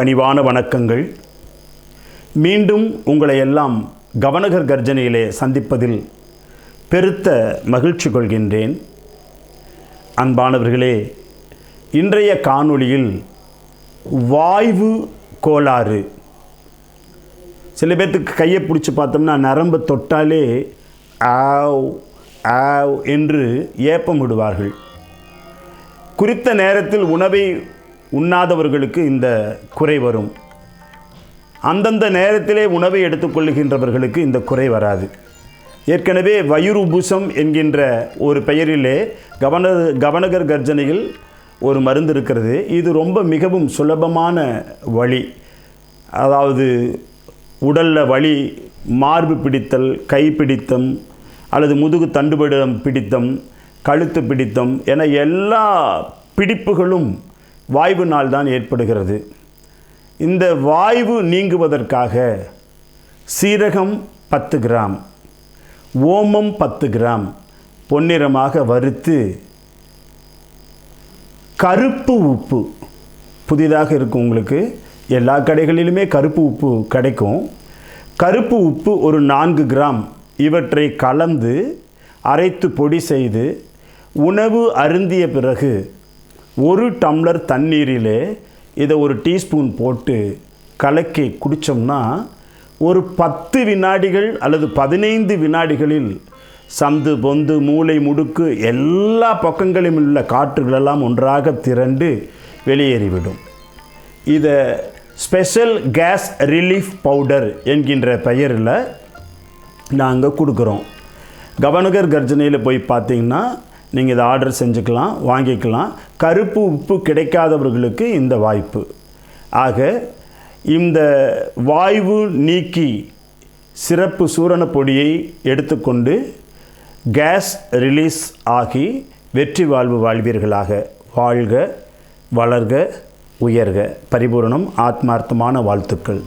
பணிவான வணக்கங்கள். மீண்டும் உங்களை எல்லாம் கவனகர் கர்ஜனையிலே சந்திப்பதில் பெருத்த மகிழ்ச்சி கொள்கின்றேன். அன்பானவர்களே இன்றைய காணொளியில் வாய்வு கோளாறு. சில பேர்த்துக்கு கையை பிடிச்சி பார்த்தோம்னா நரம்பு தொட்டாலே ஆவ் ஆவ் என்று ஏப்பம் விடுவார்கள் குறித்த நேரத்தில் உணவை உண்ணாதவர்களுக்கு இந்த குறை வரும். அந்தந்த நேரத்திலே உணவை எடுத்துக்கொள்ளுகின்றவர்களுக்கு இந்த குறை வராது. ஏற்கனவே வயுருபுசம் என்கின்ற ஒரு பெயரிலே கவன கவனகர் கர்ஜனையில் ஒரு மருந்து இருக்கிறது. இது ரொம்ப மிகவும் சுலபமான வழி. அதாவது உடலில் வலி மார்பு பிடித்தல் கை பிடித்தம் அல்லது முதுகு தண்டுபடம் பிடித்தம் கழுத்து பிடித்தம் என எல்லா பிடிப்புகளும் வாய்வு நாள் தான் ஏற்படுகிறது. இந்த வாய்வு நீங்குவதற்காக சீரகம் பத்து கிராம் ஓமம் பத்து கிராம் பொன்னிறமாக வறுத்து கருப்பு உப்பு புதிதாக இருக்கும் உங்களுக்கு எல்லா கடைகளிலுமே கருப்பு உப்பு கிடைக்கும். கருப்பு உப்பு ஒரு நான்கு கிராம் இவற்றை கலந்து அரைத்து பொடி செய்து உணவு அருந்திய பிறகு ஒரு டம்ளர் தண்ணீரிலே இதை ஒரு டீஸ்பூன் போட்டு கலக்கி குடித்தோம்னா ஒரு பத்து வினாடிகள் அல்லது பதினைந்து வினாடிகளில் சந்து பொந்து மூளை முடுக்கு எல்லா பக்கங்களிலும் உள்ள காற்றுகளெல்லாம் ஒன்றாக திரண்டு வெளியேறிவிடும். இதை ஸ்பெஷல் கேஸ் ரிலீஃப் பவுடர் என்கின்ற பெயரில் நாங்கள் கொடுக்குறோம். கவனகர் கர்ஜனையில் போய் பார்த்தீங்கன்னா நீங்கள் இதை ஆர்டர் செஞ்சுக்கலாம் வாங்கிக்கலாம். கருப்பு உப்பு கிடைக்காதவர்களுக்கு இந்த வாய்ப்பு. ஆக இந்த வாய்வு நீக்கி சிறப்பு சூரண பொடியை எடுத்துக்கொண்டு கேஸ் ரிலீஸ் ஆகி வெற்றி வாழ்வு வாழ்வீர்களாக. வாழ்க வளர்க உயர்க. பரிபூரணம் ஆத்மார்த்தமான வாழ்த்துக்கள்.